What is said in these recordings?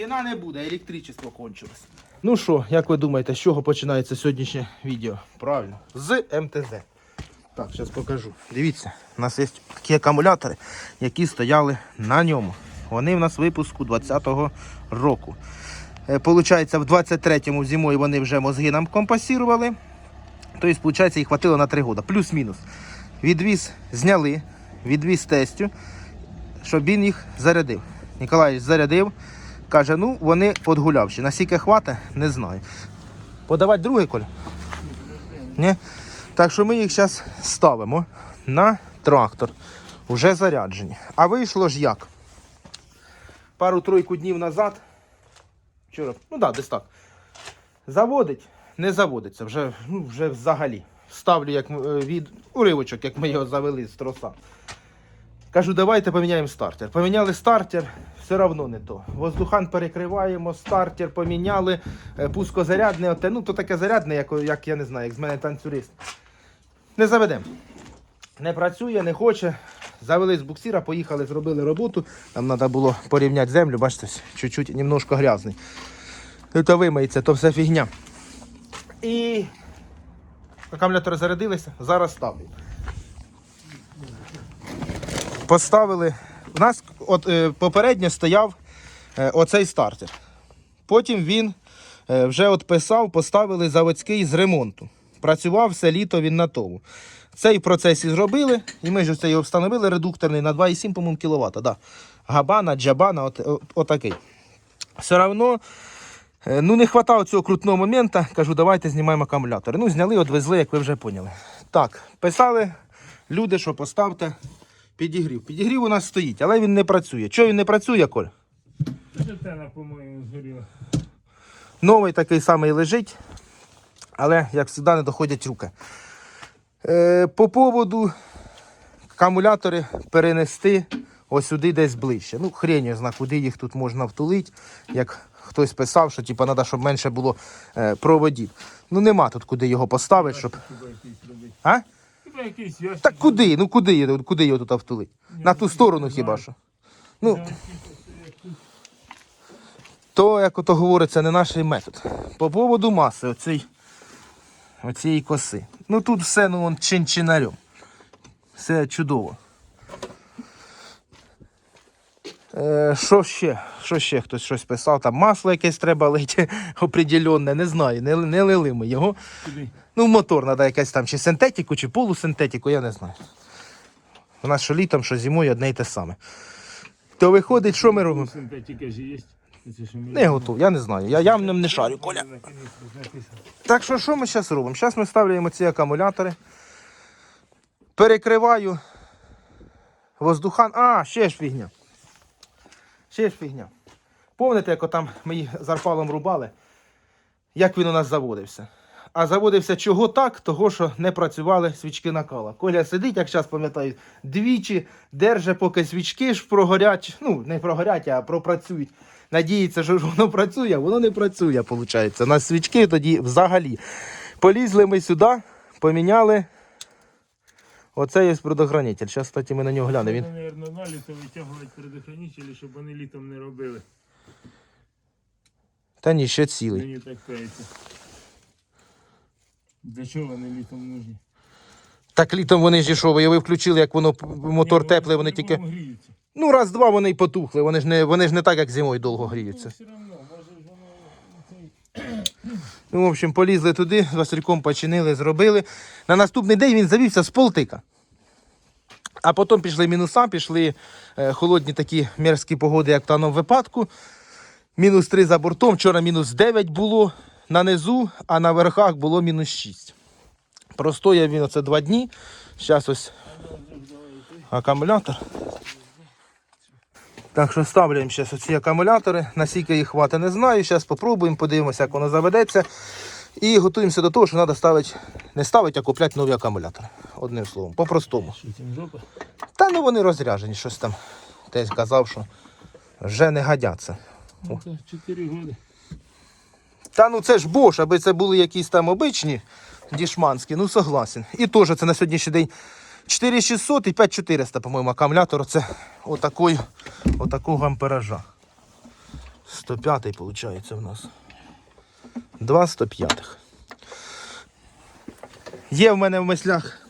Кіна не буде, електричество кончилось. Ну що, як ви думаєте, з чого починається сьогоднішнє відео? Правильно, з МТЗ. Так, зараз покажу. Дивіться, у нас є такі акумулятори, які стояли на ньому. Вони в нас випуску 20-го року. Е, Получається, в 23-му зимою вони вже мозги нам компасірували. Тобто, виходить, їх хватило на 3 роки. Плюс-мінус. Відвіз зняли, відвіз тестю, щоб він їх зарядив. Ніколаєвич зарядив. Каже, ну вони подгулявші. Наскільки хватить, не знаю. Подавати другий коль? Ні? Так що ми їх зараз ставимо на трактор. Уже заряджені. А вийшло ж як? Пару-тройку днів назад. Вчора, ну так, да, десь так. Заводить, не заводиться, вже, ну, вже взагалі. Ставлю як е, від уривочок, як ми його завели з троса. Кажу, давайте поміняємо стартер. Поміняли стартер, все одно не то. Воздухан перекриваємо, стартер поміняли, е, пускозарядне, оте, ну то таке зарядне, як, як я не знаю, як з мене танцюрист. Не заведемо. Не працює, не хоче. Завели з буксира, поїхали, зробили роботу. Нам треба було порівняти землю, бачите, чуть-чуть немножко грязний. То вимиється, то все фігня. І акумулятори зарядилися, зараз ставлю. Поставили. У нас от, е, попередньо стояв е, оцей стартер. Потім він е, вже от писав, поставили заводський з ремонту. Працював все літо він на тому. Цей процес і зробили, і ми ж це встановили редукторний на 2,7 по-моєму, кВт. Да. Габана, джабана, от, от, отакий. Все одно ну, не вистачало цього крутного моменту. Кажу, давайте знімаємо акумулятори. Ну, зняли, відвезли, як ви вже поняли. Так, писали люди, що поставте підігрів. Підігрів у нас стоїть, але він не працює. Чого він не працює, Коль? Дитина, по-моєму, згоріла. Новий такий самий лежить, але, як завжди, не доходять руки. Е, по поводу акумулятори перенести ось сюди десь ближче. Ну, хрень зна, куди їх тут можна втулити. Як хтось писав, що типу, треба, щоб менше було е, проводів. Ну нема тут куди його поставити, щоб. А? Якийсь ящик. Так куди? Ну куди, його- куди його тут втулити? На ту сторону хіба що. Ну, то, як ото говориться, не наш метод. По поводу маси оцей, оцієї коси. Ну тут все ну, чин-чинарем. Все чудово. Е, що ще? Що ще хтось щось писав? Там масло якесь треба лити определенне, не знаю, не, не лили ми його. Куди? Ну, мотор треба якась там чи синтетику, чи полусинтетику, я не знаю. У нас що літом, що зимою одне й те саме. То виходить, що ми робимо? Синтетика ж є. Не готов, я не знаю. Я, я в не шарю, Коля. Так що що ми зараз робимо? Зараз ми ставляємо ці акумулятори. Перекриваю воздухан. А, ще ж фігня. Ще ж фігня. Помните, як там ми їх з арпалом рубали, як він у нас заводився? А заводився чого так, того що не працювали свічки накала. Коля сидить, як зараз пам'ятаю, двічі держить, поки свічки ж прогорять. Ну, не прогорять, а пропрацюють. Надіється, що ж воно працює, воно не працює, виходить. На свічки тоді взагалі. Полізли ми сюди, поміняли. Оце є предохранитель. Зараз, кстати, ми на нього глянемо. Він... Мабуть, на літо витягують предохранителі, щоб вони літом не робили. Та ні, ще цілий. Мені так кажеться. Для чого вони літом нужні? Так літом вони ж що, ви включили, як воно мотор теплий, вони тільки. гріються. Ну, раз-два вони й потухли. Вони ж не, вони ж не так, як зимою довго Ну, гріються. все одно, може ж воно цей Ну, в общем, полізли туди, Васильком починили, зробили. На наступний день він завівся з полтика. А потім пішли мінуса, пішли е, холодні такі мерзкі погоди, як в даному випадку. Мінус 3 за бортом, вчора мінус 9 було на низу, а на верхах було мінус 6. Простояв він оце два дні. Зараз ось акумулятор. Так що ставляємо зараз оці акумулятори. Наскільки їх хватить, не знаю. Зараз спробуємо, подивимося, як воно заведеться. І готуємося до того, що треба ставити, не ставити, а купляти нові акумулятори. Одним словом, по-простому. Та ну вони розряжені, щось там. Десь казав, що вже не годяться. Ну, це 4 роки. Та ну це ж Bosch, аби це були якісь там обичні дішманські, ну согласен. І теж це на сьогоднішній день 4600 і 5400, по-моєму, акумулятор. Це отакої, отакого ампеража. 105 виходить у нас. Два 105. Є в мене в мислях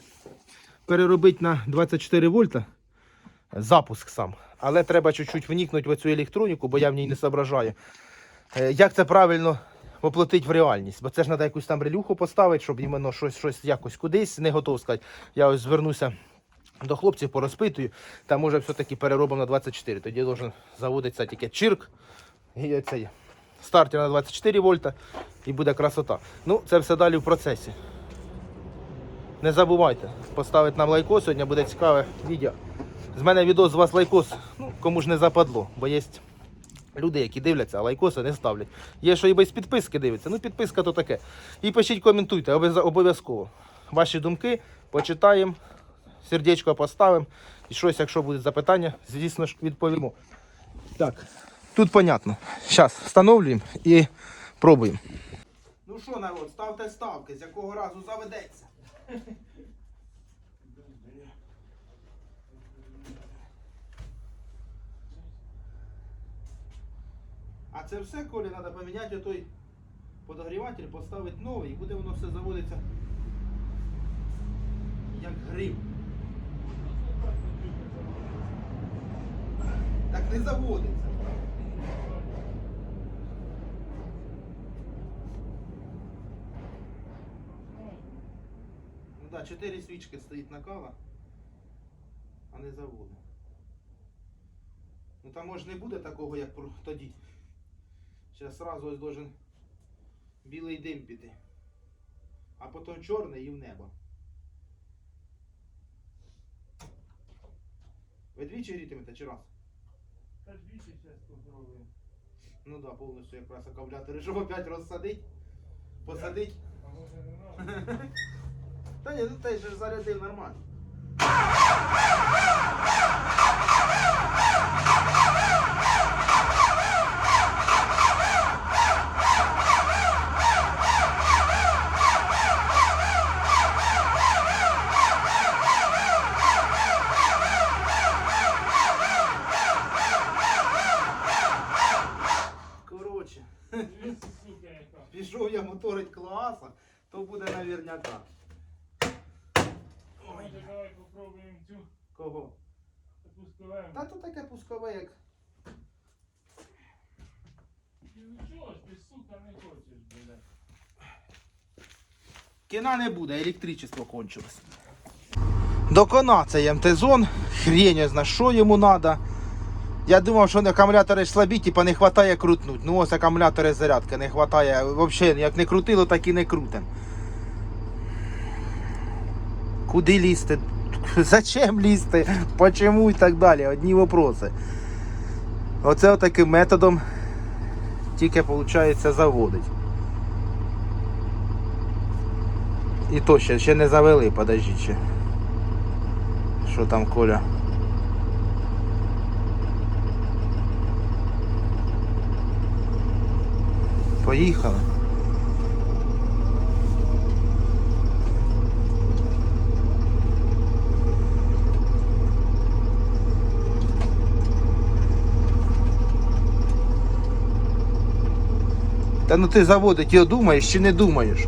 переробити на 24 вольта запуск сам. Але треба чуть-чуть вникнути в цю електроніку, бо я в ній не соображаю. Е, Як це правильно воплотити в реальність? Бо це ж треба якусь там релюху поставити, щоб іменно щось, щось якось кудись не готов сказати. Я ось звернуся до хлопців, порозпитую. Там може все-таки переробимо на 24. Тоді должен заводитися тільки чирк. І цей стартер на 24 вольта і буде красота. Ну, це все далі в процесі. Не забувайте поставити нам лайкос, сьогодні буде цікаве відео. З мене відос з вас лайкос, ну, кому ж не западло, бо є люди, які дивляться, а лайкоси не ставлять. Є, що і без підписки дивляться, ну підписка то таке. І пишіть, коментуйте, обов'язково. Ваші думки почитаємо, сердечко поставимо. І щось, якщо будуть запитання, звісно ж, відповімо. Так, тут понятно. Зараз встановлюємо і пробуємо. Ну що, народ, ставте ставки, з якого разу заведеться. А це все, Коля, треба поміняти той подогріватель, поставити новий і буде воно все заводиться як гриб. Так не заводиться. Ну да, чотири свічки стоїть накала, а не заводить. Ну там може не буде такого, як тоді. Зараз сразу ось должен білий дим піти. А потім чорний і в небо. Ви двічі грітимете чи раз? Та двічі зараз попробуємо. Ну да, повністю якраз акумулятори, щоб опять розсадить, посадить. А може не надо? Та ні, ну ти ж зарядив нормально. Коротше. Дивіться, сука, яка. Пішов я моторить класа, то буде наверняка. А Може давай попробуємо цю Кого? пусковему. Та то таке пускове, як. Ну чого ж ти, сука, не хочеш, блядь? Кіна не буде, електричество кончилось. До кона цей МТ-зон, хрень я знаю, що йому треба. Я думав, що акумулятори слабі, типа не вистачає крутнуть. Ну ось акумулятори зарядки не вистачає. Взагалі, як не крутило, так і не крутим. Куди лізти? Зачем лізти? Почему і так далі? Одні вопроси. Оце отаким методом тільки виходить заводить. І то ще, ще не завели, подождіть ще. Що там Коля? Поїхали. Та ну ти заводить його думаєш чи не думаєш?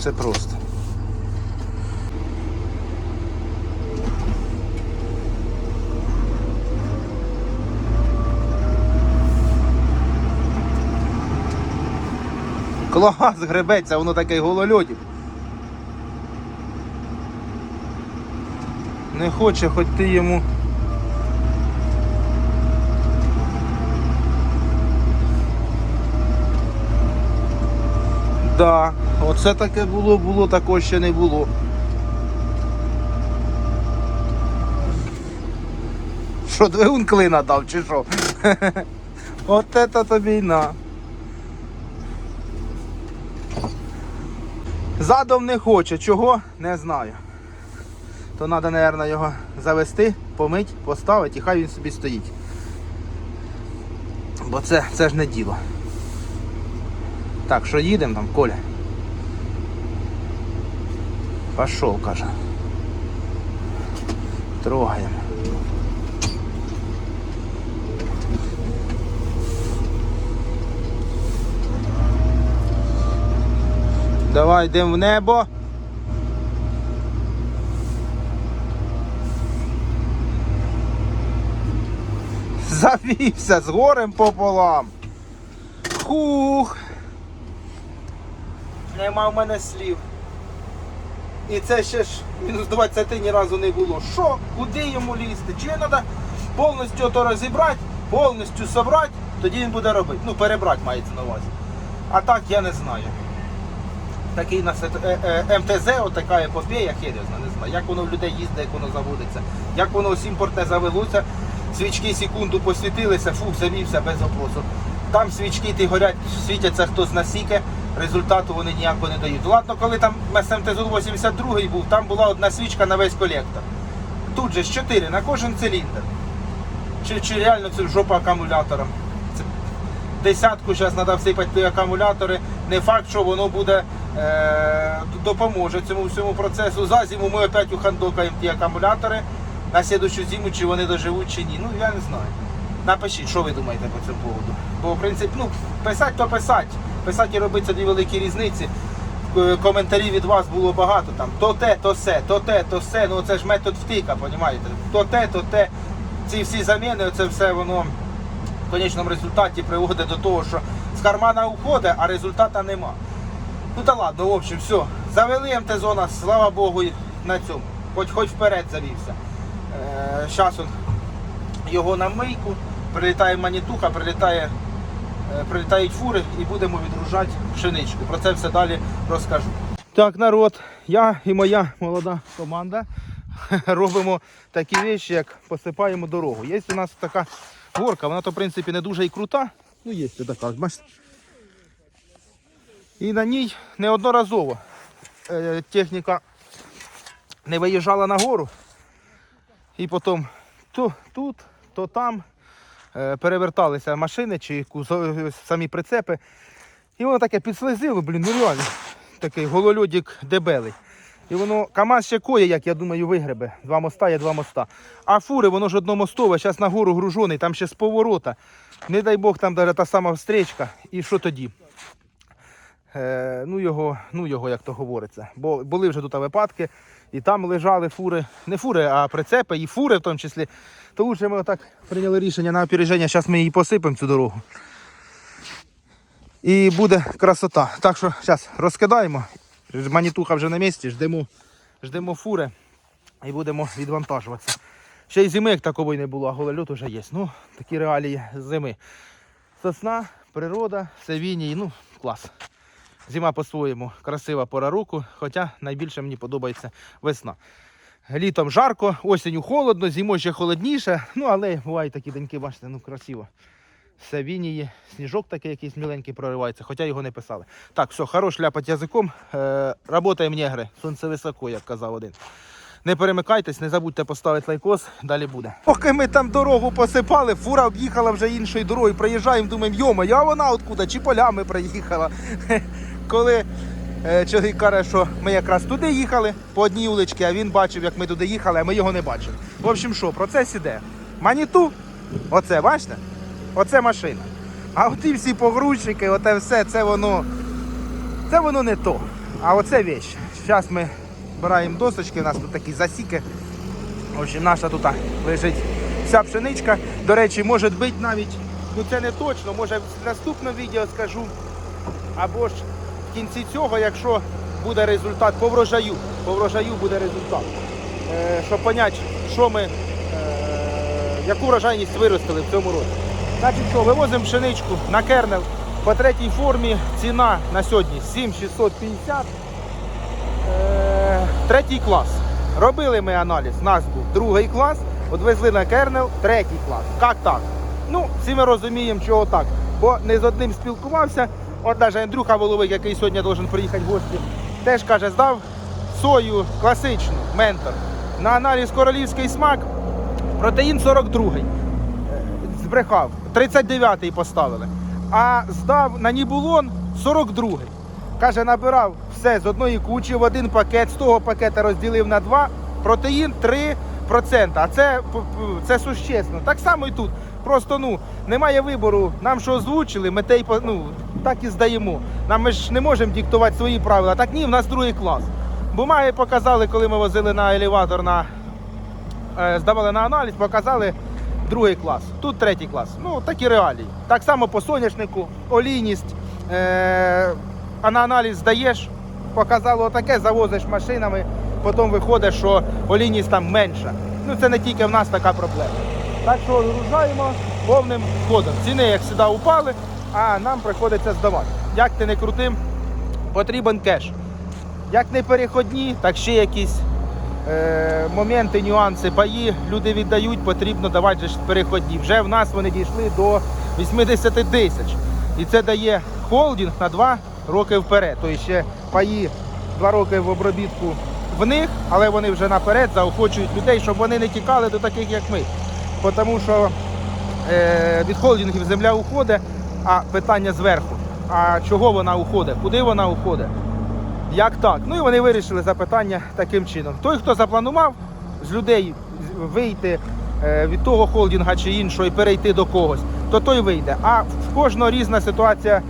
Це просто. Клас гребеться, воно таке голольотів. Не хоче, хоч ти йому. Да, оце таке було, було, такого ще не було. Що, двигун клина дав, чи що? От це тобі на. Задом не хоче, чого, не знаю. То треба, мабуть, його завести, помить, поставити і хай він собі стоїть. Бо це, це ж не діло. Так, що їдемо там, Коля? Пошов, каже. Трогаємо. Давай йдемо в небо. Завівся з горем пополам. Хух. Нема в мене слів. І це ще ж мінус 20 ні разу не було. Що? Куди йому лізти? Чи треба повністю то розібрати, повністю собрати, тоді він буде робити. Ну, перебрати мається на увазі. А так я не знаю. Такий нас е, е, МТЗ, отака епопея, хер я знаю, не знаю. Як воно в людей їздить, як воно заводиться, як воно ось імпортне завелося, свічки секунду посвітилися, фух, завівся без вопросу. Там свічки ті горять, світяться хто з насіки, результату вони ніякого не дають. Ладно, коли там МТЗ 82 був, там була одна свічка на весь колектор. Тут же ж 4 на кожен циліндр. Чи, чи реально це жопа акумулятором? Це десятку зараз треба всипати акумулятори. Не факт, що воно буде е, допоможе цьому всьому процесу. За зиму ми опять ухандокаємо ті акумулятори. На слідущу зиму, чи вони доживуть, чи ні. Ну я не знаю. Напишіть, що ви думаєте по цьому поводу. Бо в принципі, ну, писати то писати. Писати і робити дві великі різниці. Е, Коментарів від вас було багато там. То те, то се, то те, то се. Ну це ж метод втика, понімаєте? То те, то те. Ці всі заміни, це все воно в конечному результаті приводить до того, що з кармана уходить, а результата нема. Ну та ладно, в общем, все. Завели МТ-зона, слава Богу, на цьому. Хоч хоч вперед завівся. Зараз он його на мийку, прилітає манітуха, прилітає, е, прилітають фури і будемо відгружати пшеничку. Про це все далі розкажу. Так, народ, я і моя молода команда робимо такі речі, як посипаємо дорогу. Є у нас така горка, вона то в принципі не дуже і крута. Ну, є така, бачите. І на ній неодноразово е, техніка не виїжджала на гору. І потім то тут, то там е, переверталися машини чи самі прицепи. І воно таке підслизило, блін, ну. Такий гололюдик дебелий. І воно КАМАЗ ще коє, як я думаю, вигребе. Два моста є два моста. А фури, воно ж одномостове, зараз нагору гружений, там ще з поворота. Не дай Бог, там навіть та сама встречка. І що тоді? Е, ну, його, ну його, як то говориться. Бо були вже тут випадки, і там лежали фури, не фури, а прицепи, і фури в тому числі. То лучше ми отак прийняли рішення на опереження. Зараз ми її посипемо цю дорогу. І буде красота. Так що зараз розкидаємо. Манітуха вже на місці, ждемо, ждемо фури і будемо відвантажуватися. Ще й зими як такової не було, а голольот вже є. Ну, такі реалії зими. Сосна, природа, все ну, клас. Зима по-своєму красива пора року, хоча найбільше мені подобається весна. Літом жарко, осінню холодно, зимою ще холодніше. Ну, але бувають такі деньки, бачите, ну красиво. Все вініє, сніжок такий якийсь міленький проривається, хоча його не писали. Так, все, хорош ляпать язиком. Е, работаємо негри, сонце високо, як казав один. Не перемикайтесь, не забудьте поставити лайкос, далі буде. Поки ми там дорогу посипали, фура об'їхала вже іншою дорогою. Проїжджаємо, думаємо, йома, а вона откуда? Чи полями проїхала? Коли е, чоловік каже, що ми якраз туди їхали по одній вуличці, а він бачив, як ми туди їхали, а ми його не бачили. В общем, що, процес іде. Маніту, оце, бачите? Оце машина. А оті всі погрузчики, оте все, це воно. Це воно не то. А оце вещь. Зараз ми збираємо досочки, у нас тут такі засіки. В общем, наша тут лежить вся пшеничка. До речі, може бути навіть, ну це не точно, може в наступному відео скажу. Або ж в кінці цього, якщо буде результат по врожаю, по врожаю буде результат. Е, щоб зрозуміти, що ми, е, яку врожайність виростили в цьому році. Значить що, вивозимо пшеничку на кернел по третій формі. Ціна на сьогодні 7650. Е, третій клас. Робили ми аналіз, нас був другий клас, відвезли на кернел, третій клас. Як так? Ну, всі ми розуміємо, чого так. Бо не з одним спілкувався. От навіть Андрюха Воловик, який сьогодні должен приїхати в гості, теж каже, здав сою класичну, ментор. На аналіз королівський смак, протеїн 42 збрехав. 39-й поставили. А здав на Нібулон 42-й. Каже, набирав все з одної кучі в один пакет, з того пакета розділив на два, протеїн 3%. А це, це существенно. Так само і тут. Просто ну, немає вибору. Нам що озвучили, ми те й ну, так і здаємо. Нам ми ж не можемо диктувати свої правила. Так ні, в нас другий клас. Бумаги показали, коли ми возили на елеватор на е, здавали на аналіз, показали другий клас. Тут третій клас. Ну, такі реалії. Так само по соняшнику, олійність. Е, а на аналіз здаєш, показало отаке, завозиш машинами, потім виходить, що олійність там менша. Ну це не тільки в нас така проблема. Так що розгружаємо повним ходом. Ціни, як завжди, упали, а нам приходиться здавати. Як ти не крутим, потрібен кеш. Як не переходні, так ще якісь е, моменти, нюанси, паї люди віддають, потрібно давати переходні. Вже в нас вони дійшли до 80 тисяч. І це дає холдинг на 2 роки вперед. Тобто ще паї 2 роки в обробітку в них, але вони вже наперед заохочують людей, щоб вони не тікали до таких, як ми. Тому що е, від холдингів земля уходить, а питання зверху. А чого вона уходить? Куди вона уходить? Як так? Ну і вони вирішили запитання таким чином. Той, хто запланував з людей вийти е, від того холдинга чи іншого і перейти до когось, то той вийде. А в кожного різна ситуація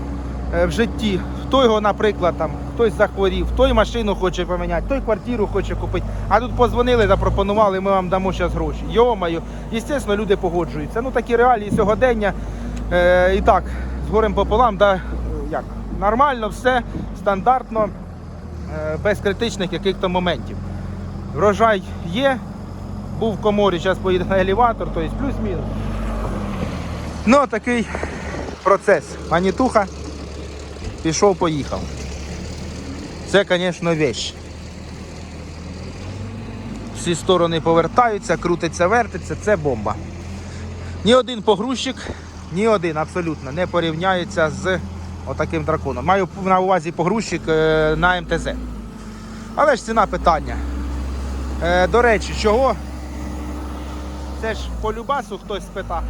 е, в житті. Хто його, наприклад, там хтось захворів, той машину хоче поміняти, той квартиру хоче купити. А тут позвонили, запропонували, ми вам дамо зараз гроші. Йомаю, звісно, люди погоджуються. Ну такі реалії сьогодення. Е, і так, з горем пополам, да, як, нормально, все, стандартно е, без критичних яких-то моментів. Врожай є, був в коморі, зараз поїде на елеватор, тобто плюс-мінус. Ну, такий процес. Манітуха пішов, поїхав. Це, звісно, вещь. Всі сторони повертаються, крутиться, вертиться, це бомба. Ні один погрузчик, ні один абсолютно не порівняється з отаким драконом. Маю на увазі погрузчик е, на МТЗ. Але ж ціна питання. Е, До речі, чого? Це ж по Любасу хтось спитав,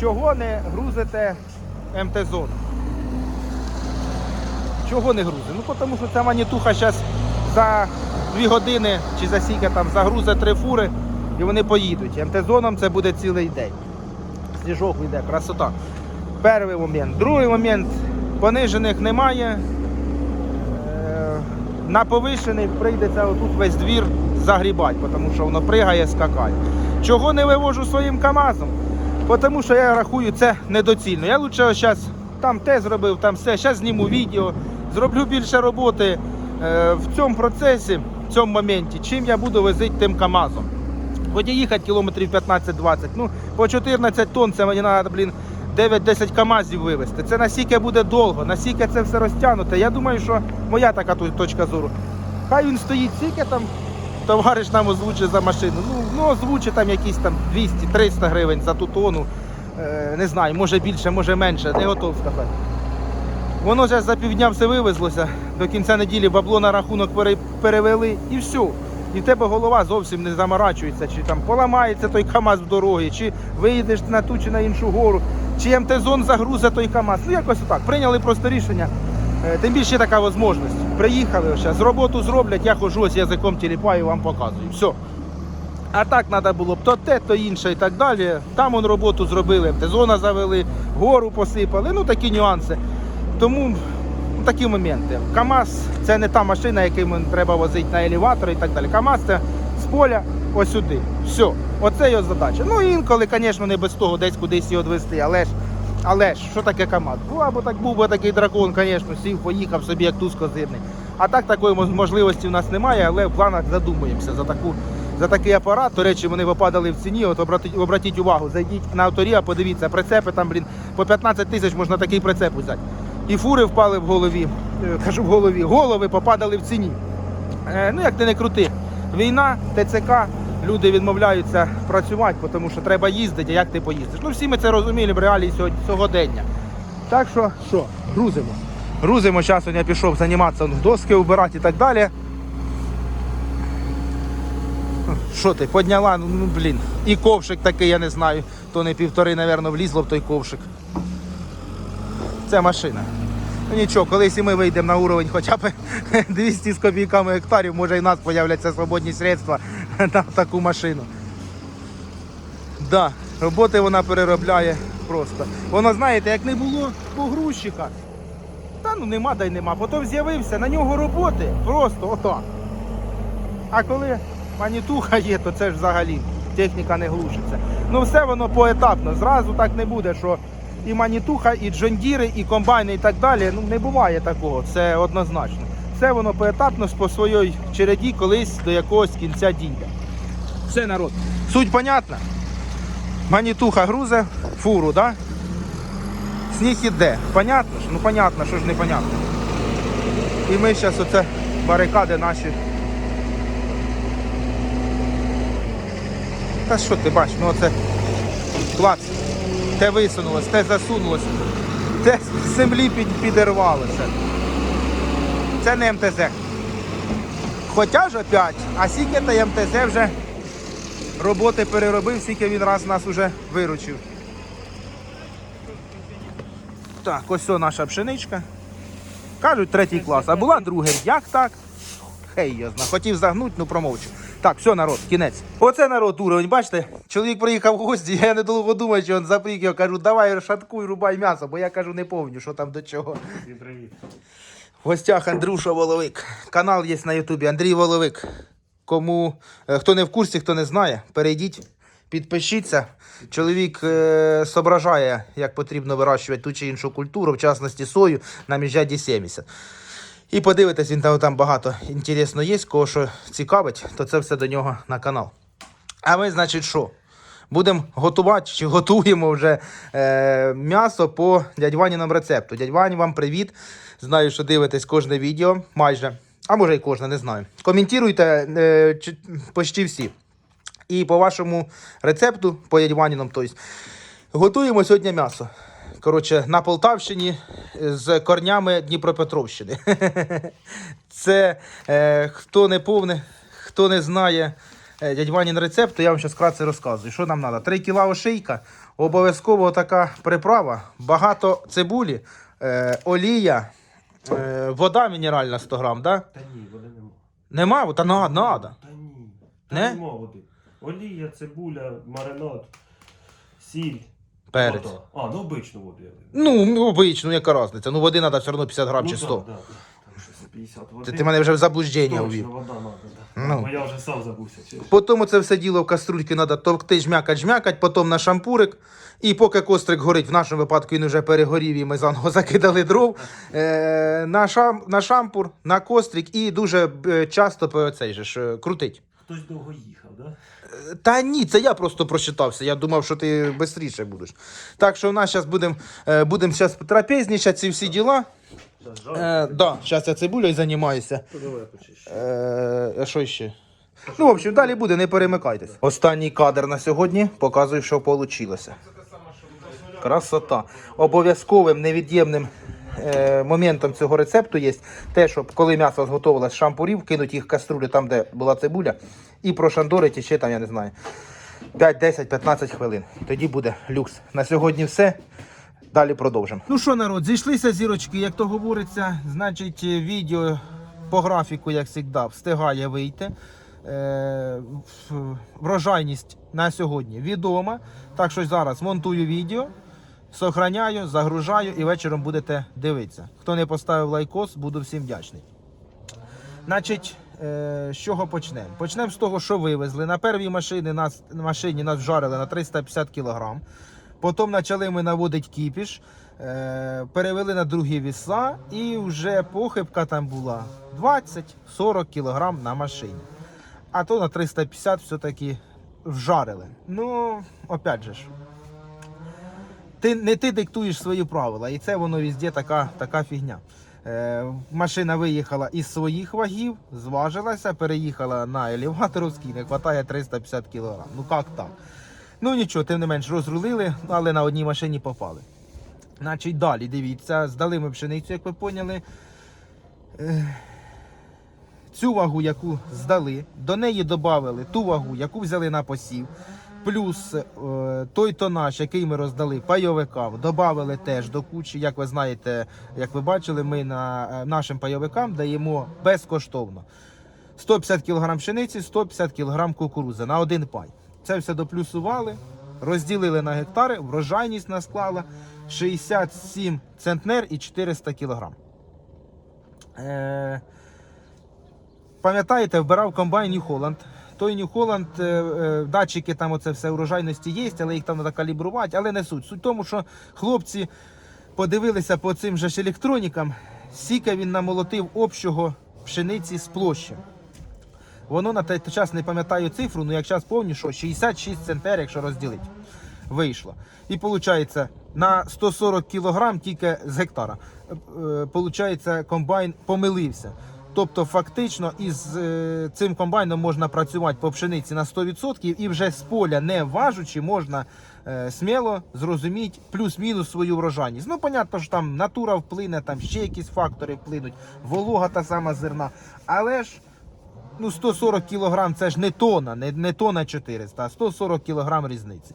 чого не грузите МТ-зону? Чого не грузите? Ну тому що ця манітуха зараз за 2 години чи за скільки там загрузить три фури і вони поїдуть. МТ-зоном це буде цілий день. Сніжок йде, красота. Перший момент. Другий момент, понижених немає. Е, На повишених прийдеться отут весь двір загрібати, тому що воно пригає, скакає. Чого не вивожу своїм КАМАЗом? Тому що я рахую це недоцільно. Я лучше зараз там те зробив, там все. Зараз зніму відео, зроблю більше роботи е, в цьому процесі, в цьому моменті, чим я буду возити тим КАМАЗом. Хоч і їхати кілометрів 15-20. Ну, по 14 тонн це мені треба, блін, 9-10 КАМАЗів вивезти. Це настільки буде довго, настільки це все розтягнуте. Я думаю, що моя така точка зору. Хай він стоїть стільки там, товариш нам озвучить за машину. Ну, ну озвучить там якісь там 200-300 гривень за ту тонну. Е, не знаю, може більше, може менше, не готов сказати. Воно зараз за півдня все вивезлося, до кінця неділі бабло на рахунок перевели і все. І в тебе голова зовсім не заморачується, чи там поламається той КАМАЗ в дорогі, чи виїдеш на ту чи на іншу гору, чи МТ-зон загрузить той КАМАЗ. Ну якось так. Прийняли просто рішення. Е, Тим більше така можливість. Приїхали зараз, роботу зроблять, я хожу ось язиком тіліпаю, вам показую. Все. А так треба було б то те, то інше і так далі. Там он роботу зробили, МТ-зона завели, гору посипали, ну такі нюанси. Тому такі моменти. КАМАЗ це не та машина, яку треба возити на елеватор і так далі. КАМАЗ це з поля ось сюди. Все. Оце його задача. Ну інколи, звісно, не без того десь кудись його відвести, але ж. Але ж, що таке КАМАЗ? Була б так був би такий дракон, звісно, сів, поїхав собі як туз козирний. А так такої можливості в нас немає, але в планах задумуємося за таку. За такий апарат, до речі, вони випадали в ціні. От обратіть, обратіть увагу, зайдіть на авторія, подивіться, прицепи там, блін, по 15 тисяч можна такий прицеп взяти. І фури впали в голові, е, кажу в голові, голови попадали в ціні. Е, ну як ти не крути. Війна, ТЦК, люди відмовляються працювати, тому що треба їздити, а як ти поїздиш. Ну всі ми це розуміли в реалії сьогодення. Так що, що, грузимо. Грузимо, зараз я пішов займатися доски вбирати і так далі. Що ти, підняла, ну ну, блін. І ковшик такий, я не знаю. То не півтори, напевно, влізло в той ковшик. Це машина. Ну нічого, колись і ми вийдемо на уровень хоча б 200 з копійками гектарів, може і нас з'являться свободні средства на таку машину. Да, роботи вона переробляє просто. Воно, знаєте, як не було погрузчика, Та ну нема, да й нема. Потім з'явився, на нього роботи просто отак. А коли манітуха є, то це ж взагалі техніка не глушиться. Ну все воно поетапно. Зразу так не буде, що і манітуха, і джондіри, і комбайни, і так далі. Ну не буває такого, це однозначно. Все воно поетапно по своїй череді колись до якогось кінця дійде. Все народ. Суть понятна. Манітуха грузе, фуру, да? Сніг іде. Понятно ж? Ну понятно, що ж непонятно. І ми зараз оце барикади наші. Та що ти бачиш, ну оце клац. Те висунулось, те засунулось, те з землі під, підірвалося. Це не МТЗ. Хоча ж опять, а скільки та МТЗ вже роботи переробив, скільки він раз нас уже виручив. Так, ось о наша пшеничка. Кажуть, третій клас, а була другий. Як так? Хей, я знаю. Хотів загнути, ну промовчу. Так, все, народ, кінець. Оце народ уровень, бачите? Чоловік приїхав в гості, я недовго думаю, що він запріг його. Кажу, давай шаткуй, рубай м'ясо, бо я кажу, не помню, що там до чого. Всім привіт. В гостях Андрюша Воловик. Канал є на Ютубі Андрій Воловик. Кому е, хто не в курсі, хто не знає, перейдіть, підпишіться. Чоловік е, соображає, як потрібно вирощувати ту чи іншу культуру, в частності сою на міжряді 70. І подивитесь, він там, там багато інтересно є, кого що цікавить, то це все до нього на канал. А ми, значить, що? Будемо готувати чи готуємо вже е, м'ясо по дядь Ваніному рецепту. Дядь Вані, вам привіт. Знаю, що дивитесь кожне відео, майже. А може і кожне, не знаю. Коментуйте е, почти всі. І по вашому рецепту, по дядь тобто, готуємо сьогодні м'ясо. Коротше, на Полтавщині з корнями Дніпропетровщини. Це е, хто не повне, хто не знає е, дядь Ванін рецепт, то я вам зараз вкратце розказую. Що нам треба? 3 кіла ошийка, обов'язково така приправа, багато цибулі, е, олія, е, вода мінеральна 100 грам, да? Та ні, води нема. Нема, та надо, надо. Та ні. Не? Та нема води. Олія, цибуля, маринад, сіль. Перець. вода. А, ну обичну воду я вибрав. Ну, ну, обично, яка різниця. Ну, води треба все одно 50 грам чи 100. Ну, да, да, да. Там щось 50 води. Ти, ти мене вже в заблуждення Точно, увів. вода надо, да. Ну. Бо я вже сам забувся. чи ж. Потім це все діло в каструльки треба товкти, жмякать, жмякать, потім на шампурик. І поки кострик горить, в нашому випадку він вже перегорів і ми заново закидали дров. Е, на, шам, на шампур, на кострик і дуже е, часто по цей же ж е, крутить. Хтось довго їхав, да? Е, Та ні, це я просто прочитався. Я думав, що ти швидше будеш. Так що в нас зараз будемо будем трапезнічати ці всі діла. Е, да, зараз я цибулею займаюся. Е, що ще? Ну, в общем, далі буде, не перемикайтесь. Останній кадр на сьогодні показує, що вийшло. Красота. Обов'язковим невід'ємним е, моментом цього рецепту є те, щоб коли м'ясо зготовилось з шампурів, кинуть їх в каструлю там, де була цибуля, і прошандорити ще там, я не знаю, 5, 10, 15 хвилин. Тоді буде люкс. На сьогодні все. Далі продовжимо. Ну що, народ, зійшлися зірочки, як то говориться, значить, е, відео по графіку, як завжди, встигає вийти. Е, врожайність на сьогодні відома. Так що зараз монтую відео, сохраняю, загружаю і вечором будете дивитися. Хто не поставив лайкос, буду всім вдячний. Значить, е, з чого почнемо? Почнемо з того, що вивезли. На первій машині нас, машині нас вжарили на 350 кг. Потім почали ми наводити кіпіш, е, перевели на другі віса, і вже похибка там була 20-40 кг на машині. А то на 350 все-таки вжарили. Ну, опять же ж. Ти, не ти диктуєш свої правила, і це воно везде така, така фігня. Е, машина виїхала із своїх вагів, зважилася, переїхала на елеваторовський, не вистачає 350 кг. Ну як так? Ну нічого, тим не менш розрулили, але на одній машині попали. Значить, далі дивіться, здали ми пшеницю, як ви поняли. Е, Цю вагу, яку здали, до неї додали ту вагу, яку взяли на посів. Плюс е, той тонаж, який ми роздали пайовикам, додали теж до кучі. Як ви знаєте, як ви бачили, ми на, е, нашим пайовикам даємо безкоштовно 150 кг пшениці, 150 кг кукурузи на один пай. Це все доплюсували, розділили на гектари, врожайність нас склала 67 центнер і 400 кг. Е, пам'ятаєте, вбирав комбайн New Holland. Той New Holland, е, е, датчики там оце все урожайності є, але їх там треба калібрувати, але не суть. Суть в тому, що хлопці подивилися по цим же ж електронікам, скільки він намолотив общого пшениці з площі. Воно на той час не пам'ятаю цифру, ну як зараз пам'ятаю, що 66 центнер, якщо розділити, вийшло. І виходить, на 140 кг тільки з гектара. Е, Получається, комбайн помилився. Тобто, фактично, із е, цим комбайном можна працювати по пшениці на 100% і вже з поля не важучи, можна е, сміло зрозуміти плюс-мінус свою врожайність. Ну, понятно, що там натура вплине, там ще якісь фактори вплинуть, волога та сама зерна. Але ж ну 140 кг це ж не тона, не, не тона 400, а 140 кг різниці.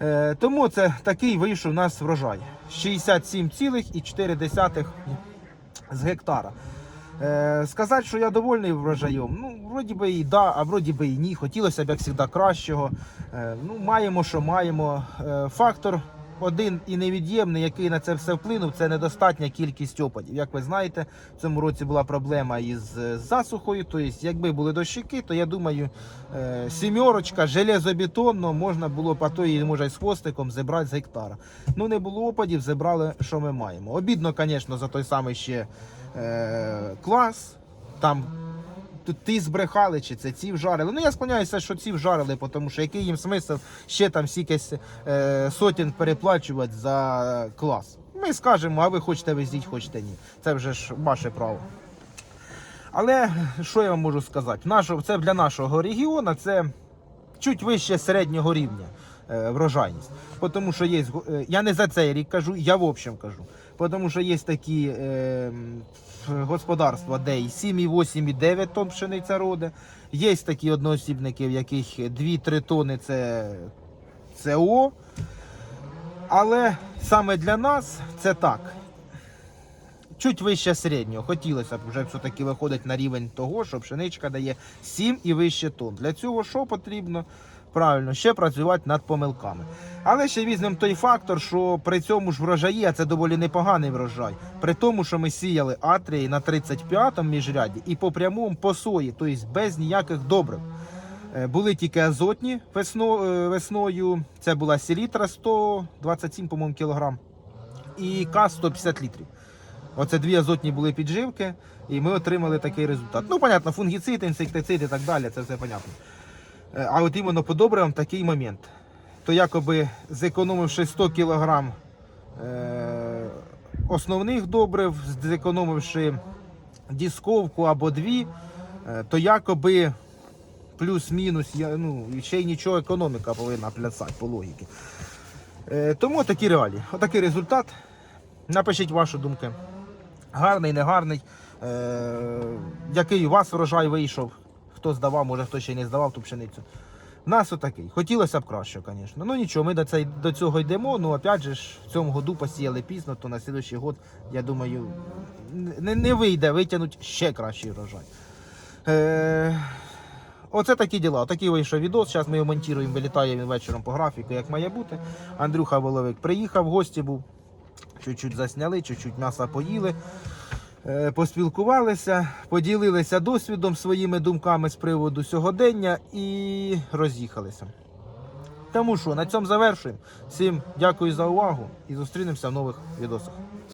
Е, тому це такий вийшов у нас врожай. 67,4 з гектара. Е, сказати, що я довольний врожаєм, ну, вроді би і да, а вроді би і ні. Хотілося б, як завжди, кращого. Е, ну, маємо, що маємо. Е, фактор один і невід'ємний, який на це все вплинув, це недостатня кількість опадів. Як ви знаєте, в цьому році була проблема із е, засухою. Тобто, якби були дощики, то я думаю, е, сімерочка, железобетонно можна було б, а то може з хвостиком зібрати з гектара. Ну не було опадів, зібрали, що ми маємо. Обідно, звісно, за той самий ще е, клас. Там тут ті збрехали, чи це ці вжарили. Ну я склоняюся, що ці вжарили, тому що який їм смисл ще там стількись е, сотень переплачувати за клас. Ми скажемо, а ви хочете везіть, хочете ні. Це вже ж ваше право. Але що я вам можу сказати? Це для нашого регіону це чуть вище середнього рівня е, врожайність. Тому що є, е, я не за цей рік кажу, я в общем кажу. Тому що є такі е, господарства, де і 7, і 8, і 9 тонн пшениця роде. Є такі одноосібники, в яких 2-3 тонни це ЦО. Але саме для нас це так. Чуть вище середнього. Хотілося б вже все-таки виходити на рівень того, що пшеничка дає 7 і вище тонн. Для цього що потрібно? Правильно, ще працювати над помилками. Але ще візьмемо той фактор, що при цьому ж врожаї, а це доволі непоганий врожай. При тому, що ми сіяли атрії на 35-му міжряді і по прямому по сої, тобто без ніяких добрив. Е, Були тільки азотні весно, е, весною. Це була селітра 127, по-моєму, кілограм. І КАС 150 літрів. Оце дві азотні були підживки, і ми отримали такий результат. Ну, понятно, фунгіцид, інсектицид і так далі, це все понятно. Е, А от іменно по добривам такий момент. То якоби зекономивши 100 кг е, основних добрив, зекономивши дісковку або дві, е, то якоби плюс-мінус, ну, ще й нічого економіка повинна плясати по логіки. Тому такі реалії. Отакий результат. Напишіть ваші думки. Гарний, негарний. Який у вас врожай вийшов? Хто здавав, може хто ще не здавав ту пшеницю. У нас отакий. Хотілося б краще, звісно. Ну нічого, ми до, цей, до цього йдемо. Ну, опять же, ж, в цьому году посіяли пізно, то на наступний год, я думаю, не, не вийде витягнути ще кращий врожай. Е, Оце такі діла. Отакий вийшов відос. Зараз ми його монтуємо, вилітає він вечором по графіку, як має бути. Андрюха Воловик приїхав, в гості був. Чуть-чуть засняли, чуть-чуть м'яса поїли. Е, Поспілкувалися, поділилися досвідом своїми думками з приводу сьогодення і роз'їхалися. Тому що на цьому завершуємо. Всім дякую за увагу і зустрінемося в нових відосах.